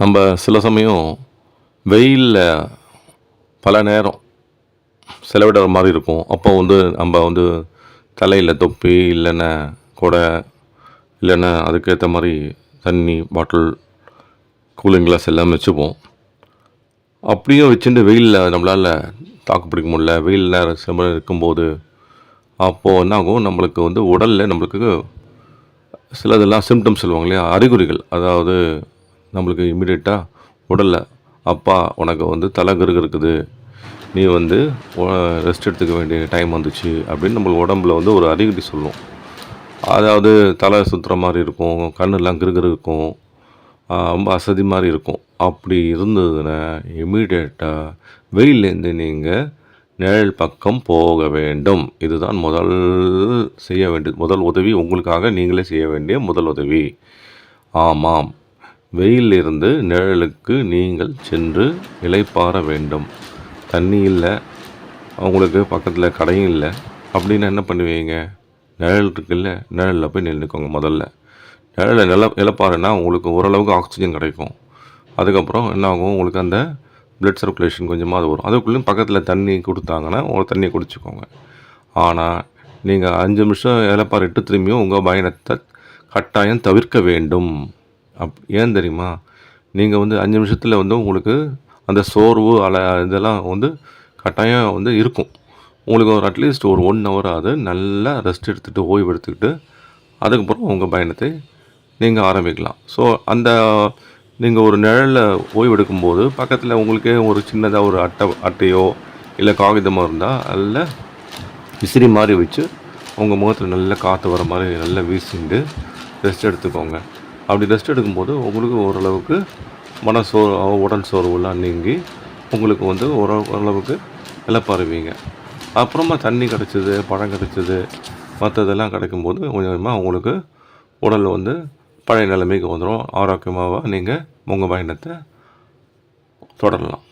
நம்ம சில சமயம் வெயிலில் பல நேரம் செலவிடுற மாதிரி இருக்கும். அப்போ வந்து நம்ம வந்து தலையில் தொப்பி இல்லைன்னா கொடை இல்லைன்னா அதுக்கேற்ற மாதிரி தண்ணி பாட்டில் கூலிங் கிளாஸ் எல்லாம் வச்சுப்போம். அப்படியும் வச்சுட்டு வெயிலில் நம்மளால் தாக்கு பிடிக்க முடியல. வெயில் நேரம் சில இருக்கும்போது அப்போது என்ன ஆகும் நம்மளுக்கு வந்து உடலில் நம்மளுக்கு சிலதெல்லாம் சிம்டம்ஸ் சொல்லுவாங்க இல்லையா? அறிகுறிகள். அதாவது நம்மளுக்கு இமிடியேட்டாக உடலில் அப்பா உனக்கு வந்து தலை கிறுகு இருக்குது. நீ வந்து ரெஸ்ட் எடுத்துக்க வேண்டிய டைம் வந்துச்சு. அப்படின்னு நம்மளுக்கு உடம்புல வந்து ஒரு அறிகுறி சொல்லும். அதாவது தலை சுற்றுற மாதிரி இருக்கும் கண்ணெல்லாம் கிருகிரு இருக்கும் ரொம்ப அசதி மாதிரி இருக்கும். அப்படி இருந்ததுன்னா இமீடியட்டாக வெயிலேருந்து நீங்கள் நிழல் பக்கம் போக வேண்டும். இதுதான் முதல் செய்ய வேண்டியது. முதல் உதவி உங்களுக்காக நீங்களே செய்ய வேண்டிய முதல் உதவி. ஆமாம். வெயிலிருந்து நிழலுக்கு நீங்கள் சென்று இலைப்பார வேண்டும். தண்ணி இல்லை அவங்களுக்கு பக்கத்தில் கடையும் இல்லை. அப்படின்னா என்ன பண்ணுவீங்க? நிழல் இருக்குல்ல நிழலில் போய் நின்றுக்கோங்க முதல்ல. நிழலில் நில இழப்பாருன்னா உங்களுக்கு ஓரளவுக்கு ஆக்சிஜன் கிடைக்கும். அதுக்கப்புறம் என்ன ஆகும் உங்களுக்கு அந்த பிளட் சர்க்குலேஷன் கொஞ்சமாக அது வரும். அதுக்குள்ளேயும் பக்கத்தில் தண்ணி கொடுத்தாங்கன்னா உங்களுக்கு தண்ணியை குடிச்சுக்கோங்க. ஆனால் நீங்கள் அஞ்சு நிமிஷம் இழப்பாரிட்டு திரும்பியும் உங்கள் பயணத்தை கட்டாயம் தவிர்க்க வேண்டும். அப் ஏன் தெரியுமா? நீங்கள் வந்து அஞ்சு நிமிஷத்தில் வந்து உங்களுக்கு அந்த சோர்வு அல இதெல்லாம் வந்து கட்டாயம் வந்து இருக்கும். உங்களுக்கு ஒரு அட்லீஸ்ட் ஒரு ஒன் ஹவர் ஆகுது நல்லா ரெஸ்ட் எடுத்துகிட்டு ஓய்வு எடுத்துக்கிட்டு அதுக்கப்புறம் உங்கள் பயணத்தை நீங்கள் ஆரம்பிக்கலாம். ஸோ அந்த நீங்கள் ஒரு நிழலில் ஓய்வு எடுக்கும்போது பக்கத்தில் உங்களுக்கே ஒரு சின்னதாக ஒரு அட்டை அட்டையோ இல்லை காகிதமோ இருந்தால் நல்ல விசிறி மாதிரி வச்சு உங்கள் முகத்தில் நல்ல காற்று வர மாதிரி நல்லா வீசிண்டு ரெஸ்ட் எடுத்துக்கோங்க. அப்படி ரெஸ்ட் எடுக்கும்போது உங்களுக்கு ஓரளவுக்கு மன சோ உடல் சோர்வுலாம் நீங்கி உங்களுக்கு வந்து ஒரு ஓரளவுக்கு இழப்பாருவீங்க அப்புறமா தண்ணி கிடச்சிது பழம் கிடச்சிது மற்றதெல்லாம் கிடைக்கும்போது கொஞ்சம் கொஞ்சமாக உங்களுக்கு உடல் வந்து பழைய நிலைமைக்கு வந்துடும் ஆரோக்கியமாக நீங்கள் உங்கள் பயணத்தை தொடரலாம்.